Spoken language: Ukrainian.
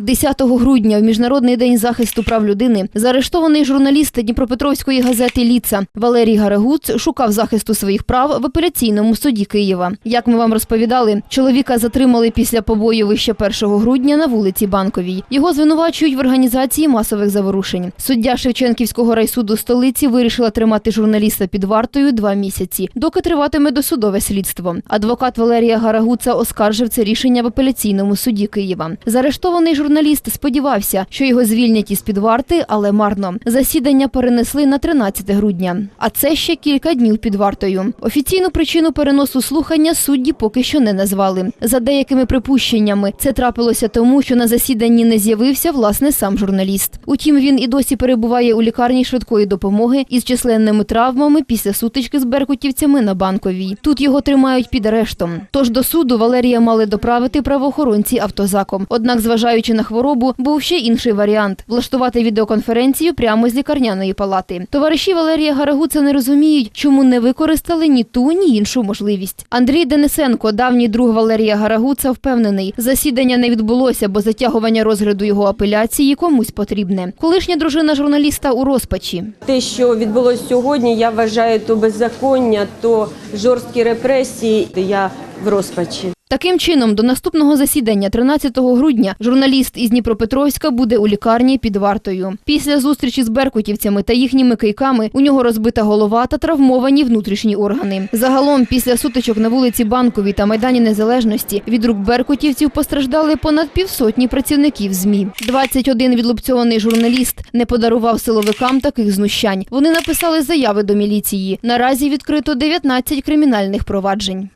10 грудня, в Міжнародний день захисту прав людини, заарештований журналіст Дніпропетровської газети Ліца Валерій Гарагуц шукав захисту своїх прав в апеляційному суді Києва. Як ми вам розповідали, чоловіка затримали після побоївища 1 грудня на вулиці Банковій. Його звинувачують в організації масових заворушень. Суддя Шевченківського райсуду столиці вирішила тримати журналіста під вартою два місяці, доки триватиме досудове слідство. Адвокат Валерія Гарагуца оскаржив це рішення в апеляційному суді Києва. Заарештований журналіст сподівався, що його звільнять із під варти, але марно. Засідання перенесли на 13 грудня. А це ще кілька днів під вартою. Офіційну причину переносу слухання судді поки що не назвали. За деякими припущеннями, це трапилося тому, що на засіданні не з'явився власне сам журналіст. Утім, він і досі перебуває у лікарні швидкої допомоги із численними травмами після сутички з беркутівцями на банковій. Тут його тримають під арештом. Тож до суду Валерія мали доправити правоохоронці автозаком. Однак, зважаючи на хворобу, був ще інший варіант влаштувати відеоконференцію прямо з лікарняної палати. Товариші Валерія Гарагуца не розуміють, чому не використали ні ту, ні іншу можливість. Андрій Денисенко, давній друг Валерія Гарагуца, впевнений, засідання не відбулося, бо затягування розгляду його апеляції комусь потрібне. Колишня дружина журналіста у розпачі. Те, що відбулося сьогодні, я вважаю то беззаконня, то жорсткі репресії. Я в розпачі. Таким чином, до наступного засідання 13 грудня журналіст із Дніпропетровська буде у лікарні під вартою. Після зустрічі з беркутівцями та їхніми кийками у нього розбита голова та травмовані внутрішні органи. Загалом, після сутичок на вулиці Банковій та Майдані Незалежності від рук беркутівців постраждали понад півсотні працівників ЗМІ. 21 відлупцьований журналіст не подарував силовикам таких знущань. Вони написали заяви до міліції. Наразі відкрито 19 кримінальних проваджень.